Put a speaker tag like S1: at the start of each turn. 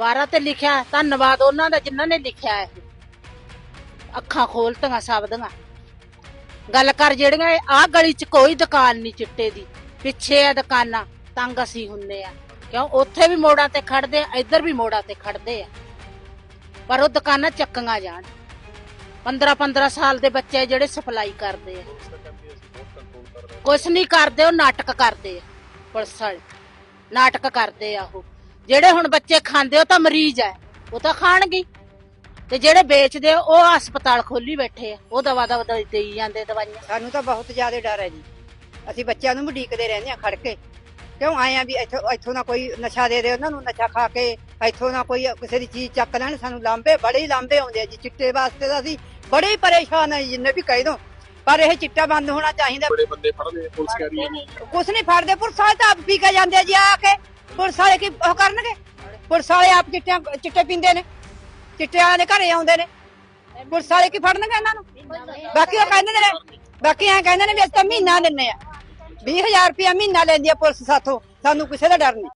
S1: ਵਾਰਾ ਤੇ ਲਿਖਿਆ ਹੈ, ਧੰਨਵਾਦ ਉਹਨਾਂ ਦਾ ਜਿਨ੍ਹਾਂ ਨੇ ਲਿਖਿਆ ਹੈ ਅੱਖਾਂ ਖੋਲਤੀਆਂ ਸਭ ਦੀਆਂ। ਗੱਲ ਕਰ ਜਿਹੜੀਆਂ ਆਹ ਗਲੀ 'ਚ ਕੋਈ ਦੁਕਾਨ ਨਹੀਂ ਚਿੱਟੇ ਦੀ। ਪਿੱਛੇ ਆ ਦੁਕਾਨਾਂ ਤੰਗ ਅਸੀਂ ਹੁੰਨੇ ਆ। ਕਿਉਂ? ਉੱਥੇ ਵੀ ਮੋੜਾਂ ਤੇ ਖੜਦੇ ਆ ਇੱਧਰ ਵੀ ਮੋੜਾਂ ਤੇ ਖੜਦੇ ਆ। ਪਰ ਉਹ ਦੁਕਾਨਾਂ ਚੱਕੀਆਂ ਜਾਣ। 15 15 ਸਾਲ ਦੇ ਬੱਚੇ ਜਿਹੜੇ ਸਪਲਾਈ ਕਰਦੇ ਆ। ਕੁਛ ਨਹੀਂ ਕਰਦੇ ਉਹ ਨਾਟਕ ਕਰਦੇ ਆ। ਪੁਲਿਸ ਵਾਲੇ ਨਾਟਕ ਕਰਦੇ ਆ ਉਹ। ਜਿਹੜੇ ਹੁਣ ਬੱਚੇ ਖਾਂਦੇ ਉਹ ਤਾਂ ਮਰੀਜ਼ ਆ ਉਹ ਤਾਂ ਖਾਣਗੇ ਤੇ ਜਿਹੜੇ ਵੇਚਦੇ ਆ, ਉਹ ਹਸਪਤਾਲ ਖੋਲੀ ਬੈਠੇ ਆ ਉਹ ਦਵਾ ਦਵਾ ਦੇਈ ਜਾਂਦੇ ਦਵਾਈਆਂ।
S2: ਸਾਨੂੰ ਤਾਂ ਬਹੁਤ ਜ਼ਿਆਦਾ ਡਰ ਹੈ ਜੀ। ਅਸੀਂ ਬੱਚਿਆਂ ਨੂੰ ਉਡੀਕਦੇ ਰਹਿੰਦੇ ਆ ਖੜ ਕੇ। ਕਿਉਂ ਆਏ ਆ ਵੀ ਇੱਥੋਂ ਇੱਥੋਂ ਨਾ ਕੋਈ ਨਸ਼ਾ ਦੇ ਦੇ ਉਹਨਾਂ ਨੂੰ ਨਸ਼ਾ ਖਾ ਕੇ ਇੱਥੋਂ ਨਾ ਕੋਈ ਕਿਸੇ ਦੀ ਚੀਜ਼ ਚੱਕ ਲੈਣ। ਸਾਨੂੰ ਲਾਂਬੇ ਬੜੇ ਹੀ ਲਾਂਬੇ ਆਉਂਦੇ ਆ ਜੀ। ਚਿੱਟੇ ਵਾਸਤੇ ਤਾਂ ਅਸੀਂ ਬੜੇ ਹੀ ਪਰੇਸ਼ਾਨ ਆ ਜੀ, ਜਿੰਨੇ ਵੀ ਕਹਿ ਦੋ। ਪਰ ਇਹ ਚਿੱਟਾ ਬੰਦ ਹੋਣਾ ਚਾਹੀਦਾ।
S3: ਬੜੇ ਬੰਦੇ ਫੜ ਲਏ ਪੁਲਿਸ ਕਹਿ ਰਹੀ ਹੈ
S2: ਕੁਛ ਨਹੀਂ ਫੜਦੇ ਪੁਲਿਸ ਵਾਲੇ ਤਾਂ ਆਪ ਪੀ ਕੇ ਜਾਂਦੇ ਆ ਜੀ ਆ ਕੇ। ਪੁਲਿਸ ਵਾਲੇ ਕੀ ਉਹ ਕਰਨਗੇ? ਪੁਲਿਸ ਵਾਲੇ ਆਪ ਚਿੱਟਿਆਂ, ਚਿੱਟੇ ਪੀਂਦੇ ਨੇ। ਚਿੱਟਿਆਂ ਦੇ ਘਰੇ ਆਉਂਦੇ ਨੇ। ਪੁਲਿਸ ਵਾਲੇ ਕੀ ਫੜਨਗੇ ਇਹਨਾਂ ਨੂੰ? ਬਾਕੀ ਉਹ ਕਹਿੰਦੇ ਨੇ, ਬਾਕੀ ਐ ਕਹਿੰਦੇ ਨੇ ਵੀ ਅਸੀਂ ਤਾਂ ਮਹੀਨਾ ਦਿੰਨੇ ਆ। 20000 ਰੁਪਇਆ ਮਹੀਨਾ ਲੈਂਦੀ ਆ ਪੁਲਿਸ ਸਾਥੋਂ। ਸਾਨੂੰ ਕਿਸੇ ਦਾ ਡਰ ਨਹੀਂ।